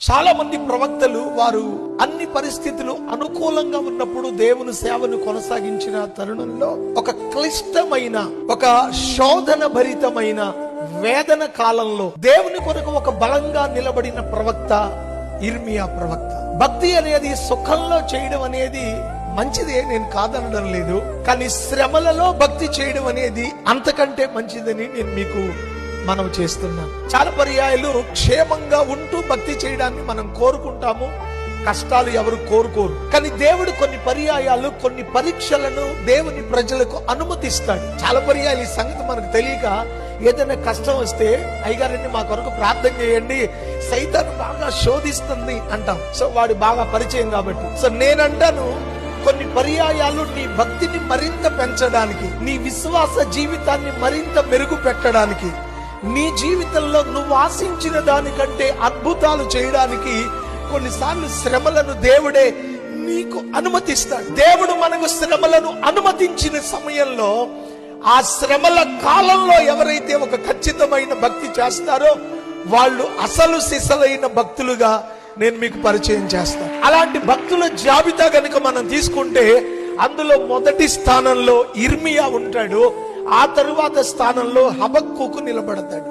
చాలా మంది ప్రవక్తలు వారు అన్ని పరిస్థితులు అనుకూలంగా ఉన్నప్పుడు దేవుని సేవను కొనసాగించిన తరుణంలో ఒక క్లిష్టమైన ఒక శోధన భరితమైన వేదన కాలంలో దేవుని కొరకు ఒక బలంగా నిలబడిన ప్రవక్త ఇర్మియా ప్రవక్త. భక్తి అనేది సుఖంలో చేయడం అనేది మంచిదే నేను కాదనడం లేదు. కానీ శ్రమలలో భక్తి చేయడం అనేది అంతకంటే మంచిదని నేను మీకు మనం చేస్తున్నాం. చాలా పర్యాయాలు క్షేమంగా ఉంటూ భక్తి చేయడాన్ని మనం కోరుకుంటాము. కష్టాలు ఎవరు కోరుకోరు. కానీ దేవుడు కొన్ని పర్యాయాలు కొన్ని పరీక్షలను దేవుని ప్రజలకు అనుమతిస్తాడు. చాలా పర్యాయాలు ఈ సంగతి మనకు తెలియక ఏదైనా కష్టం వస్తే అయ్యగారండి మా కొరకు ప్రార్థన చేయండి. సైతాన్ని బాగా శోధిస్తుంది అంటాం. సో వాడు బాగా పరిచయం కాబట్టి. సో నేనంటాను కొన్ని పర్యాయాలు నీ భక్తిని మరింత పెంచడానికి నీ విశ్వాస జీవితాన్ని మరింత మెరుగు పెట్టడానికి నీ జీవితంలో నువ్వు ఆశించిన దానికంటే అద్భుతాలు చేయడానికి కొన్నిసార్లు శ్రమలను దేవుడే నీకు అనుమతిస్తాడు. దేవుడు మనకు శ్రమలను అనుమతించిన సమయంలో ఆ శ్రమల కాలంలో ఎవరైతే ఒక ఖచ్చితమైన భక్తి చేస్తారో వాళ్ళు అసలు సిసలైన భక్తులుగా నేను మీకు పరిచయం చేస్తాను. అలాంటి భక్తుల జాబితా కనుక మనం తీసుకుంటే అందులో మొదటి స్థానంలో ఇర్మియా ఉంటాడు. ఆ తరువాత స్థానంలో హబక్కుకు నిలబడతాడు.